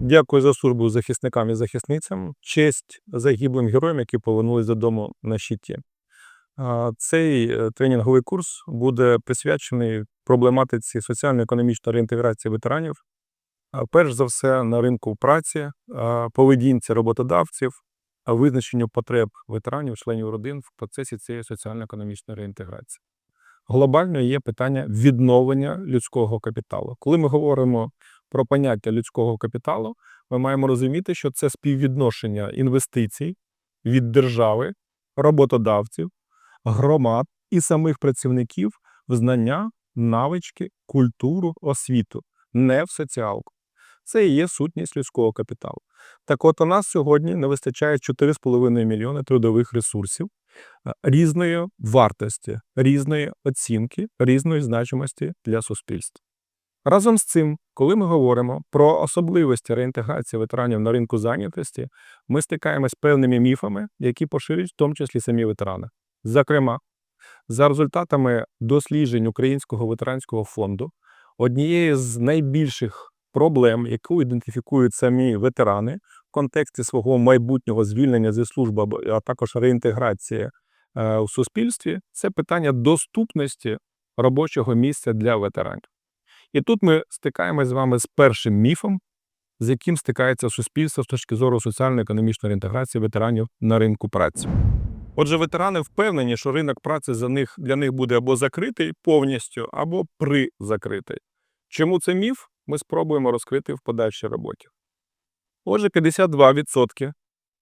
Дякую за службу захисникам і захисницям. Честь загиблим героям, які повернулись додому на щиті. Цей е, тренінговий курс буде присвячений проблематиці соціально-економічної реінтеграції ветеранів. Перш за все, на ринку праці, поведінці роботодавців, визначенню потреб ветеранів, членів родин в процесі цієї соціально-економічної реінтеграції. Глобально є питання відновлення людського капіталу. Коли ми говоримо про поняття людського капіталу, ми маємо розуміти, що це співвідношення інвестицій від держави, роботодавців, громад і самих працівників в знання, навички, культуру, освіту, не в соціалку. Це і є сутність людського капіталу. Так от у нас сьогодні не вистачає 4,5 мільйони трудових ресурсів е, різної вартості, різної оцінки, різної значимості для суспільства. Разом з цим, коли ми говоримо про особливості реінтеграції ветеранів на ринку зайнятості, ми стикаємось з певними міфами, які поширюють в тому числі самі ветерани. Зокрема, за результатами досліджень Українського ветеранського фонду, однією з найбільших проблем, яку ідентифікують самі ветерани в контексті свого майбутнього звільнення зі служби, а також реінтеграції е, у суспільстві, це питання доступності робочого місця для ветеранів. І тут ми стикаємось з вами з першим міфом, з яким стикається суспільство з точки зору соціально-економічної реінтеграції ветеранів на ринку праці. Отже, ветерани впевнені, що ринок праці за них, для них буде або закритий повністю, або призакритий. Чому це міф? Ми спробуємо розкрити в подальшій роботі. Отже, 52%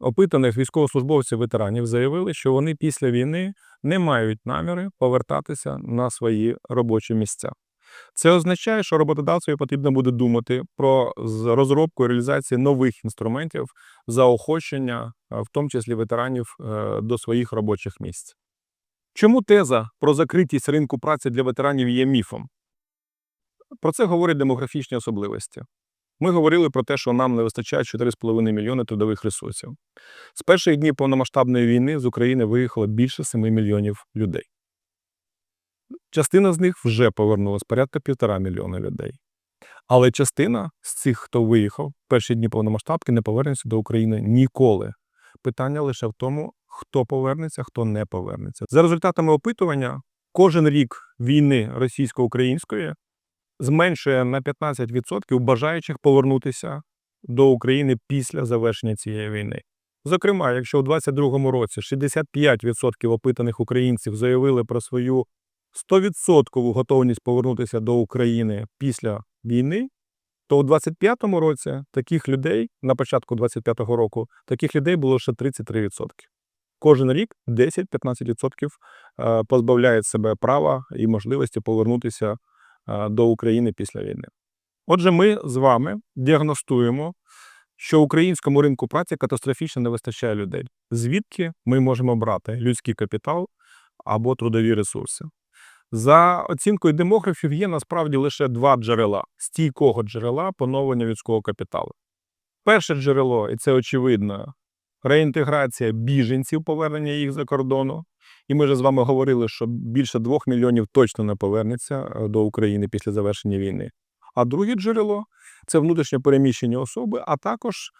опитаних військовослужбовців ветеранів заявили, що вони після війни не мають наміри повертатися на свої робочі місця. Це означає, що роботодавцеві потрібно буде думати про розробку і реалізацію нових інструментів заохочення, в тому числі ветеранів, е, до своїх робочих місць. Чому теза про закритість ринку праці для ветеранів є міфом? Про це говорять демографічні особливості. Ми говорили про те, що нам не вистачає 4,5 мільйони трудових ресурсів. З перших днів повномасштабної війни з України виїхало більше 7 мільйонів людей. Частина з них вже повернулась, порядка півтора мільйона людей. Але частина з цих, хто виїхав перші дні повномасштабки, не повернеться до України ніколи. Питання лише в тому, хто повернеться, хто не повернеться. За результатами опитування, кожен рік війни російсько-української зменшує на 15% бажаючих повернутися до України після завершення цієї війни. Зокрема, якщо у 2022 році 65% опитаних українців заявили про свою 100% готовність повернутися до України після війни, то у 25-му році таких людей, на початку 25-го року, таких людей було лише 33%. Кожен рік 10-15% е, позбавляють себе права і можливості повернутися е, до України після війни. Отже, ми з вами діагностуємо, що українському ринку праці катастрофічно не вистачає людей. Звідки ми можемо брати людський капітал або трудові ресурси? За оцінкою демографів, є насправді лише два джерела стійкого джерела поновлення людського капіталу. Перше джерело, і це очевидно, реінтеграція біженців, повернення їх за кордону. І ми вже з вами говорили, що більше двох мільйонів точно не повернеться е, до України після завершення війни. А друге джерело це внутрішньо переміщені особи, а також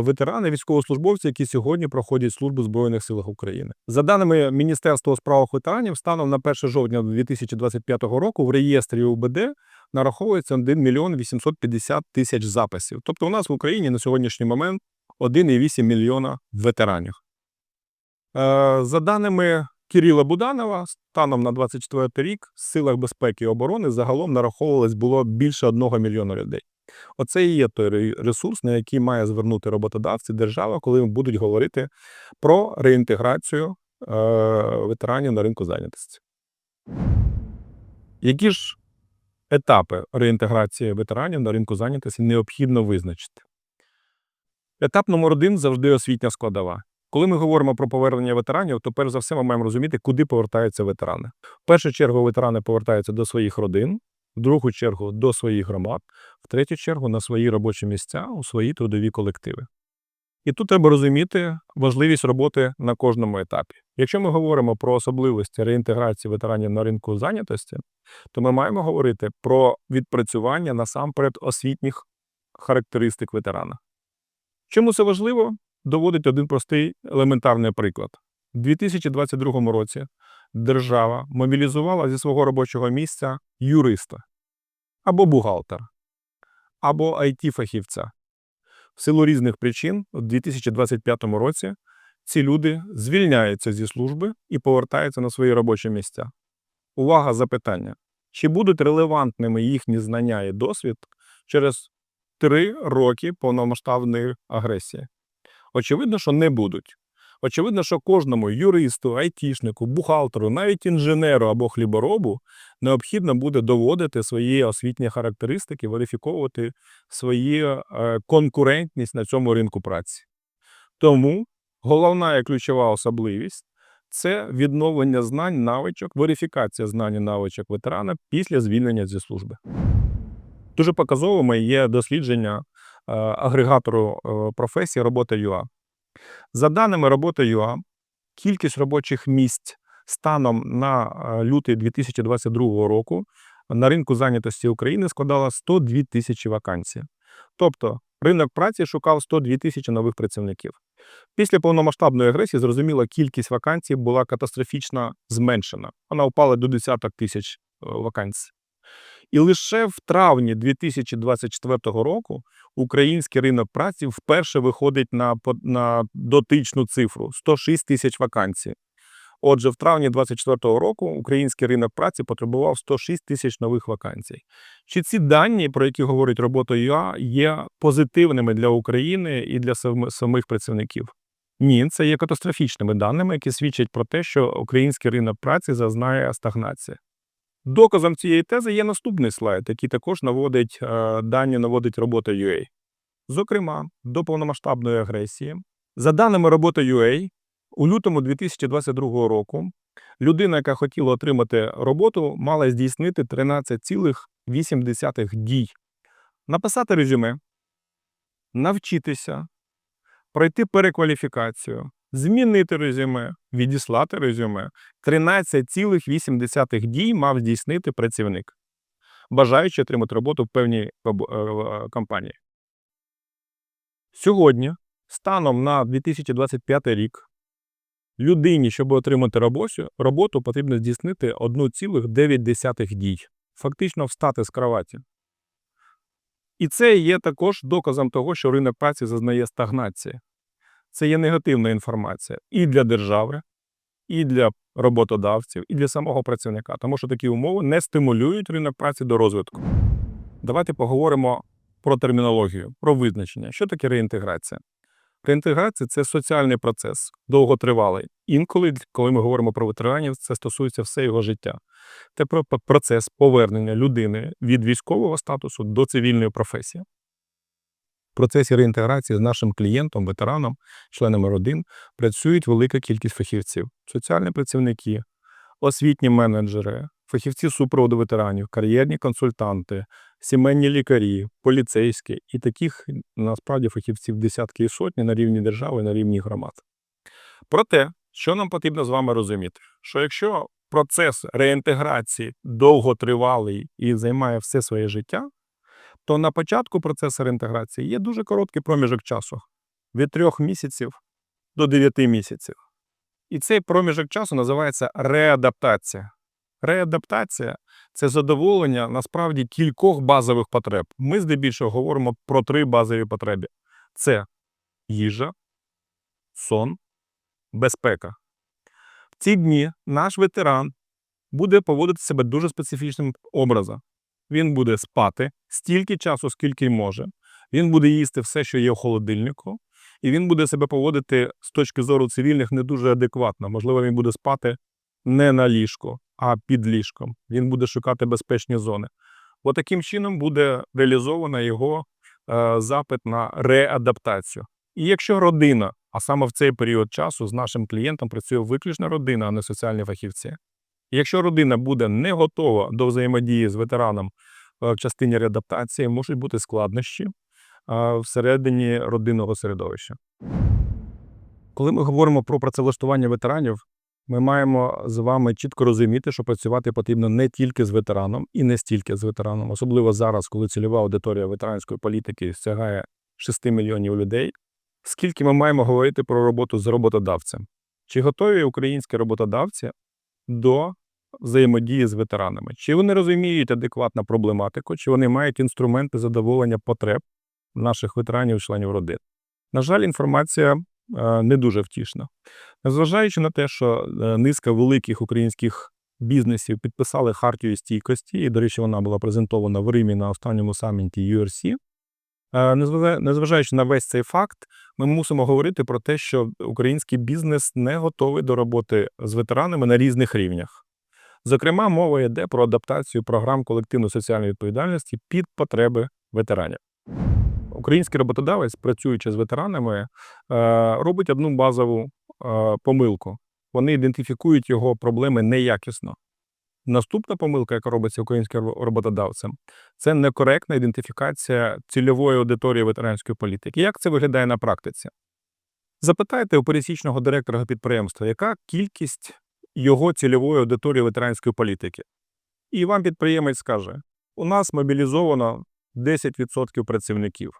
ветерани, військовослужбовці, які сьогодні проходять службу Збройних силах України. За даними Міністерства у справах ветеранів, станом на 1 жовтня 2025 року в реєстрі УБД нараховується 1 мільйон 850 тисяч записів. Тобто у нас в Україні на сьогоднішній момент 1,8 мільйона ветеранів. Е, За даними Кирила Буданова, станом на 24 рік в силах безпеки і оборони загалом нараховувалось було більше 1 мільйона людей. Оце і є той ресурс, на який має звернути роботодавці держава, коли будуть говорити про реінтеграцію е, ветеранів на ринку зайнятості. Які ж етапи реінтеграції ветеранів на ринку зайнятості необхідно визначити? Етап номер один завжди освітня складова. Коли ми говоримо про повернення ветеранів, то перш за все ми маємо розуміти, куди повертаються ветерани. В першу чергу ветерани повертаються до своїх родин, в другу чергу до своїх громад, в третю чергу на свої робочі місця у свої трудові колективи. І тут треба розуміти важливість роботи на кожному етапі. Якщо ми говоримо про особливості реінтеграції ветеранів на ринку зайнятості, то ми маємо говорити про відпрацювання насамперед освітніх характеристик ветерана. Чому це важливо? Доводить один простий елементарний приклад. У 2022 році держава мобілізувала зі свого робочого місця юриста або бухгалтера, або IT-фахівця. В силу різних причин у 2025 році ці люди звільняються зі служби і повертаються на свої робочі місця. Увага запитання: чи будуть релевантними їхні знання і досвід через три роки повномасштабної агресії? Очевидно, що не будуть. Очевидно, що кожному юристу, айтішнику, бухгалтеру, навіть інженеру або хліборобу необхідно буде доводити свої освітні характеристики, верифіковувати свою е, конкурентність на цьому ринку праці. Тому головна і ключова особливість це відновлення знань, навичок, верифікація знань і навичок ветерана після звільнення зі служби. Дуже показовими є дослідження е, агрегатору е, професії робота ЮА. За даними роботи ЮА, кількість робочих місць станом на е, лютий 2022 року на ринку зайнятості України складала 102 тисячі вакансій. Тобто ринок праці шукав 102 тисячі нових працівників. Після повномасштабної агресії, зрозуміло, кількість вакансій була катастрофічно зменшена. Вона впала до десяток тисяч е, вакансій. І лише в травні 2024 року український ринок праці вперше виходить на, на дотичну цифру 106 тисяч вакансій. Отже, в травні 2024 року український ринок праці потребував 106 тисяч нових вакансій. Чи ці дані, про які говорить робота ЮА, є позитивними для України і для самих працівників? Ні, це є катастрофічними даними, які свідчать про те, що український ринок праці зазнає стагнації. Доказом цієї тези є наступний слайд, який також наводить е, дані наводить робота UA. Зокрема, до повномасштабної агресії, за даними роботи UA, у лютому 2022 року людина, яка хотіла отримати роботу, мала здійснити 13,8 дій. Написати резюме, навчитися, пройти перекваліфікацію, змінити резюме, відіслати резюме. 13,8 дій мав здійснити працівник, бажаючи отримати роботу в певній е, е, компанії. Сьогодні, станом на 2025 рік, людині, щоб отримати роботу, потрібно здійснити 1,9 дій. Фактично встати з кроваті. І це є також доказом того, що ринок праці зазнає стагнації. Це є негативна інформація і для держави, і для роботодавців, і для самого працівника, тому що такі умови не стимулюють ринок праці до розвитку. Давайте поговоримо про термінологію, про визначення. Що таке реінтеграція? Реінтеграція це соціальний процес, довготривалий. Інколи, коли ми говоримо про ветеранів, це стосується все його життя. Це про процес повернення людини від військового статусу до цивільної професії. В процесі реінтеграції з нашим клієнтом, ветераном, членами родин працюють велика кількість фахівців: соціальні працівники, освітні менеджери, фахівці супроводу ветеранів, кар'єрні консультанти, сімейні лікарі, поліцейські і таких насправді фахівців десятки і сотні на рівні держави, на рівні громад. Проте, що нам потрібно з вами розуміти, що якщо процес реінтеграції довготривалий і займає все своє життя, то на початку процесу реінтеграції є дуже короткий проміжок часу від трьох місяців до 9 місяців. І цей проміжок часу називається реадаптація. Реадаптація це задоволення насправді кількох базових потреб. Ми здебільшого говоримо про три базові потреби: це їжа, сон, безпека. В ці дні наш ветеран буде поводити себе дуже специфічним образом. Він буде спати стільки часу, скільки може. Він буде їсти все, що є в холодильнику, і він буде себе поводити з точки зору цивільних не дуже адекватно. Можливо, він буде спати не на ліжку, а під ліжком. Він буде шукати безпечні зони. От таким чином буде реалізовано його е, запит на реадаптацію. І якщо родина, а саме в цей період часу з нашим клієнтом працює виключно родина, а не соціальні фахівці. Якщо родина буде не готова до взаємодії з ветераном е, в частині реадаптації, можуть бути складнощі е, всередині родинного середовища. Коли ми говоримо про працевлаштування ветеранів, ми маємо з вами чітко розуміти, що працювати потрібно не тільки з ветераном і не стільки з ветераном, особливо зараз, коли цільова аудиторія ветеранської політики сягає 6 мільйонів людей. Скільки ми маємо говорити про роботу з роботодавцем? Чи готові українські роботодавці до взаємодії з ветеранами? Чи вони розуміють адекватно проблематику, чи вони мають інструменти задоволення потреб наших ветеранів членів родин? На жаль, інформація е, не дуже втішна. Незважаючи на те, що е, низка великих українських бізнесів підписали хартію стійкості, і, до речі, вона була презентована в Римі на останньому саміті URC, е, незважа- незважаючи на весь цей факт, ми мусимо говорити про те, що український бізнес не готовий до роботи з ветеранами на різних рівнях. Зокрема, мова йде про адаптацію програм колективної соціальної відповідальності під потреби ветеранів. Український роботодавець, працюючи з ветеранами, е, робить одну базову е, помилку. Вони ідентифікують його проблеми неякісно. Наступна помилка, яка робиться українським роботодавцем, це некоректна ідентифікація цільової аудиторії ветеранської політики. Як це виглядає на практиці? Запитайте у пересічного директора підприємства, яка кількість його цільової аудиторії ветеранської політики. І вам підприємець скаже: у нас мобілізовано 10% працівників.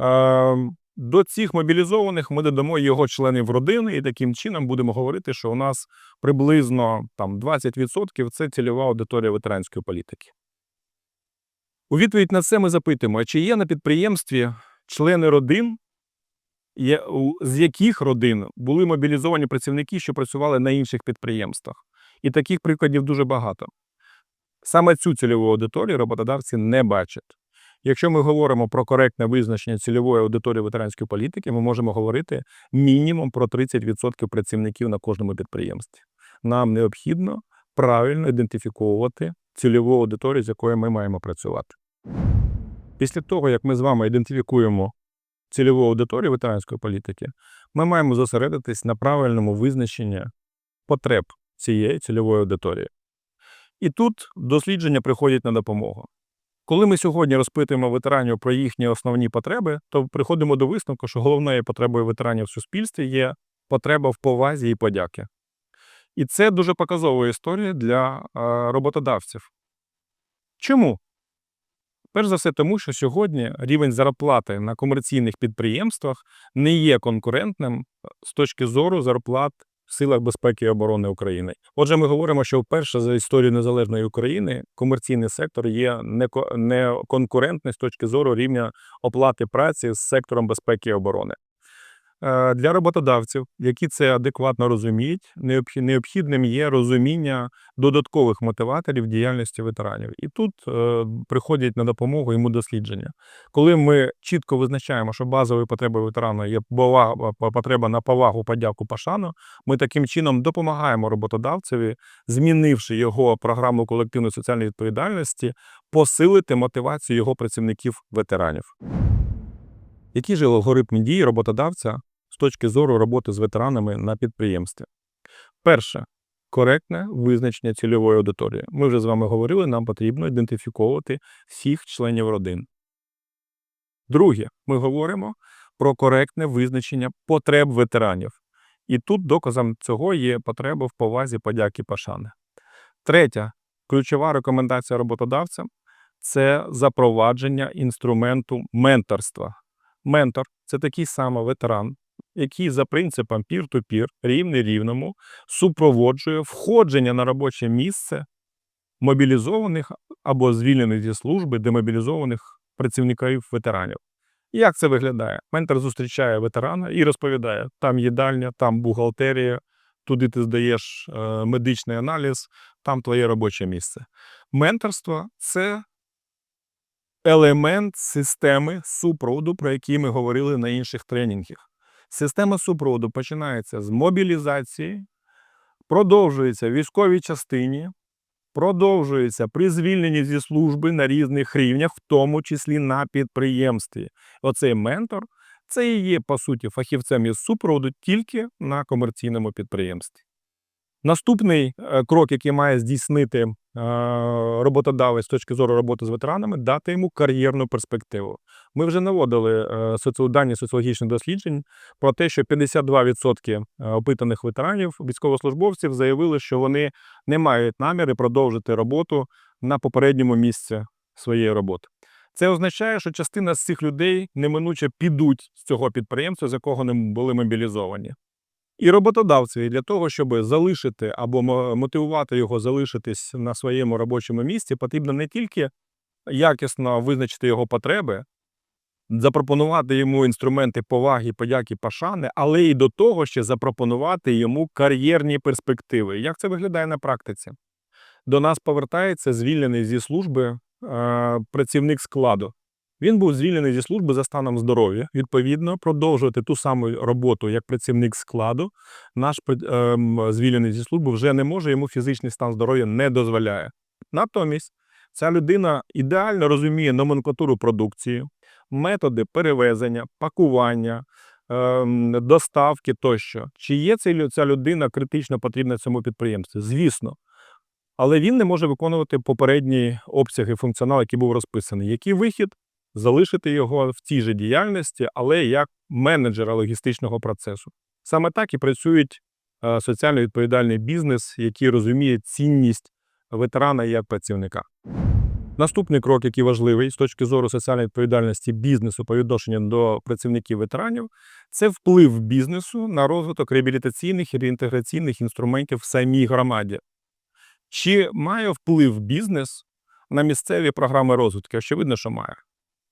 Е, До цих мобілізованих ми додамо його членів родини, і таким чином будемо говорити, що у нас приблизно там 20% це цільова аудиторія ветеранської політики. У відповідь на це ми запитуємо: чи є на підприємстві члени родин, з яких родин були мобілізовані працівники, що працювали на інших підприємствах? І таких прикладів дуже багато. Саме цю цільову аудиторію роботодавці не бачать. Якщо ми говоримо про коректне визначення цільової аудиторії ветеранської політики, ми можемо говорити мінімум про 30% працівників на кожному підприємстві. Нам необхідно правильно ідентифіковувати цільову аудиторію, з якою ми маємо працювати. Після того, як ми з вами ідентифікуємо цільову аудиторію ветеранської політики, ми маємо зосередитись на правильному визначенні потреб цієї цільової аудиторії. І тут дослідження приходять на допомогу. Коли ми сьогодні розпитуємо ветеранів про їхні основні потреби, то приходимо до висновку, що головною потребою ветеранів в суспільстві є потреба в повазі і подяки. І це дуже показова історія для е, роботодавців. Чому? Перш за все, тому що сьогодні рівень зарплати на комерційних підприємствах не є конкурентним з точки зору зарплат в силах безпеки і оборони України. Отже, ми говоримо, що вперше за історію незалежної України комерційний сектор є неко- неконкурентний з точки зору рівня оплати праці з сектором безпеки і оборони. Е, Для роботодавців, які це адекватно розуміють, необхі- необхідним є розуміння додаткових мотиваторів діяльності ветеранів. І тут е, приходять на допомогу йому дослідження. Коли ми чітко визначаємо, що базовою потребою ветерана є потреба на повагу, подяку, пошану, ми таким чином допомагаємо роботодавцеві, змінивши його програму колективної соціальної відповідальності, посилити мотивацію його працівників ветеранів. Які ж алгоритми дії роботодавця точки зору роботи з ветеранами на підприємстві? Перше коректне визначення цільової аудиторії. Ми вже з вами говорили, нам потрібно ідентифіковувати всіх членів родин. Друге, ми говоримо про коректне визначення потреб ветеранів. І тут доказом цього є потреба в повазі, подяки, пошани. Третя ключова рекомендація роботодавцям це запровадження інструменту менторства. Ментор це такий самий ветеран, який за принципом пір-ту-пір, рівний рівному, супроводжує входження на робоче місце мобілізованих або звільнених зі служби демобілізованих працівників ветеранів. Як це виглядає? Ментор зустрічає ветерана і розповідає: там їдальня, там бухгалтерія, туди ти здаєш е, медичний аналіз, там твоє робоче місце. Менторство це елемент системи супроводу, про який ми говорили на інших тренінгах. Система супроводу починається з мобілізації, продовжується в військовій частині, продовжується при звільненні зі служби на різних рівнях, в тому числі на підприємстві. Оцей ментор це і є, по суті, фахівцем із супроводу тільки на комерційному підприємстві. Наступний е, крок, який має здійснити роботодавець з точки зору роботи з ветеранами, дати йому кар'єрну перспективу. Ми вже наводили е, дані соціологічних досліджень про те, що 52% опитаних ветеранів, військовослужбовців заявили, що вони не мають наміри продовжити роботу на попередньому місці своєї роботи. Це означає, що частина з цих людей неминуче підуть з цього підприємства, з якого не були мобілізовані. І роботодавці для того, щоб залишити або мотивувати його залишитись на своєму робочому місці, потрібно не тільки якісно визначити його потреби, запропонувати йому інструменти поваги, подяки, пашани, але й до того ще запропонувати йому кар'єрні перспективи. Як це виглядає на практиці? До нас повертається звільнений зі служби е, працівник складу. Він був звільнений зі служби за станом здоров'я. Відповідно, продовжувати ту саму роботу як працівник складу. Наш ем, звільнений зі служби вже не може, йому фізичний стан здоров'я не дозволяє. Натомість ця людина ідеально розуміє номенклатуру продукції, методи перевезення, пакування, ем, доставки тощо. Чи є ця людина критично потрібна цьому підприємству? Звісно. Але він не може виконувати попередні обсяги функціоналу, який був розписаний. Який вихід? Залишити його в тій же діяльності, але як менеджера логістичного процесу. Саме так і працюють е, соціально відповідальний бізнес, який розуміє цінність ветерана як працівника. Наступний крок, який важливий з точки зору соціальної відповідальності бізнесу по відношенню до працівників ветеранів, це вплив бізнесу на розвиток реабілітаційних і реінтеграційних інструментів в самій громаді. Чи має вплив бізнес на місцеві програми розвитку? Очевидно, що має.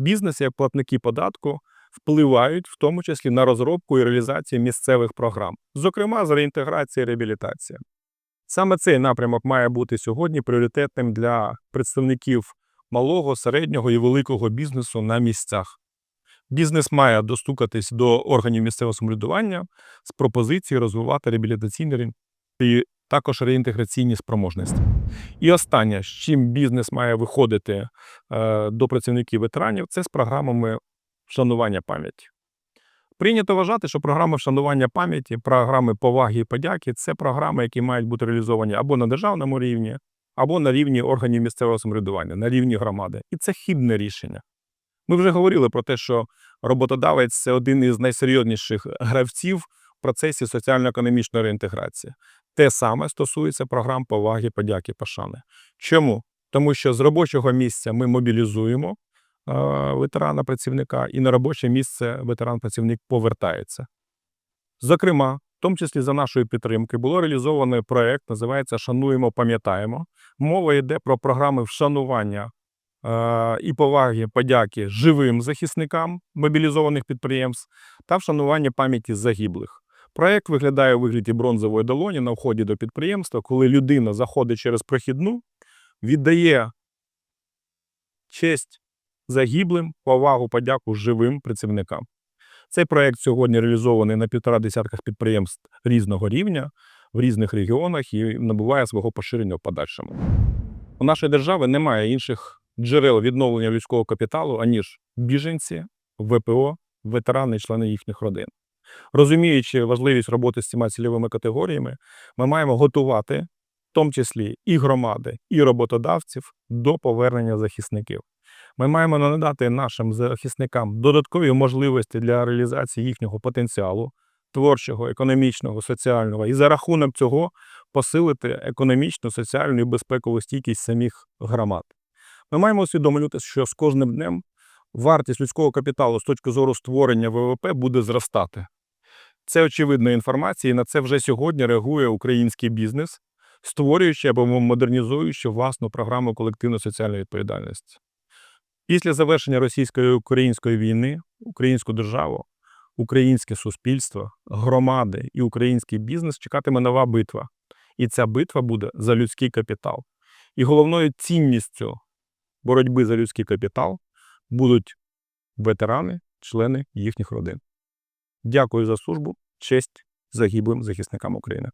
Бізнес, як платники податку, впливають в тому числі на розробку і реалізацію місцевих програм, зокрема з реінтеграції і реабілітації. Саме цей напрямок має бути сьогодні пріоритетним для представників малого, середнього і великого бізнесу на місцях. Бізнес має достукатись до органів місцевого самоврядування з пропозицією розвивати реабілітаційні ре- і також реінтеграційні спроможності. І останнє, з чим бізнес має виходити е, до працівників ветеранів, це з програмами вшанування пам'яті. Прийнято вважати, що програми вшанування пам'яті, програми поваги і подяки це програми, які мають бути реалізовані або на державному рівні, або на рівні органів місцевого самоврядування, на рівні громади. І це хибне рішення. Ми вже говорили про те, що роботодавець це один із найсерйозніших гравців процесі соціально-економічної реінтеграції. Те саме стосується програм поваги, подяки, пошани. Чому? Тому що з робочого місця ми мобілізуємо е, ветерана працівника, і на робоче місце ветеран-працівник повертається. Зокрема, в тому числі за нашої підтримки, було реалізовано проект, називається Шануємо, пам'ятаємо. Мова йде про програми вшанування е, і поваги, подяки живим захисникам мобілізованих підприємств та вшанування пам'яті загиблих. Проект виглядає у вигляді бронзової долоні на вході до підприємства, коли людина заходить через прохідну, віддає честь загиблим, повагу, подяку живим працівникам. Цей проект сьогодні реалізований на півтора десятках підприємств різного рівня в різних регіонах і набуває свого поширення в подальшому. У нашої держави немає інших джерел відновлення людського капіталу, аніж біженці, ВПО, ветерани і члени їхніх родин. Розуміючи важливість роботи з цими цільовими категоріями, ми маємо готувати, в тому числі і громади, і роботодавців до повернення захисників. Ми маємо надати нашим захисникам додаткові можливості для реалізації їхнього потенціалу творчого, економічного, соціального, і за рахунок цього посилити економічну, соціальну і безпекову стійкість самих громад. Ми маємо усвідомлювати, що з кожним днем вартість людського капіталу з точки зору створення ВВП буде зростати. Це очевидна інформація, і на це вже сьогодні реагує український бізнес, створюючи або модернізуючи власну програму колективної соціальної відповідальності. Після завершення російсько-української війни українську державу, українське суспільство, громади і український бізнес чекатиме нова битва. І ця битва буде за людський капітал. І головною цінністю боротьби за людський капітал будуть ветерани, члени їхніх родин. Дякую за службу, честь загиблим захисникам України.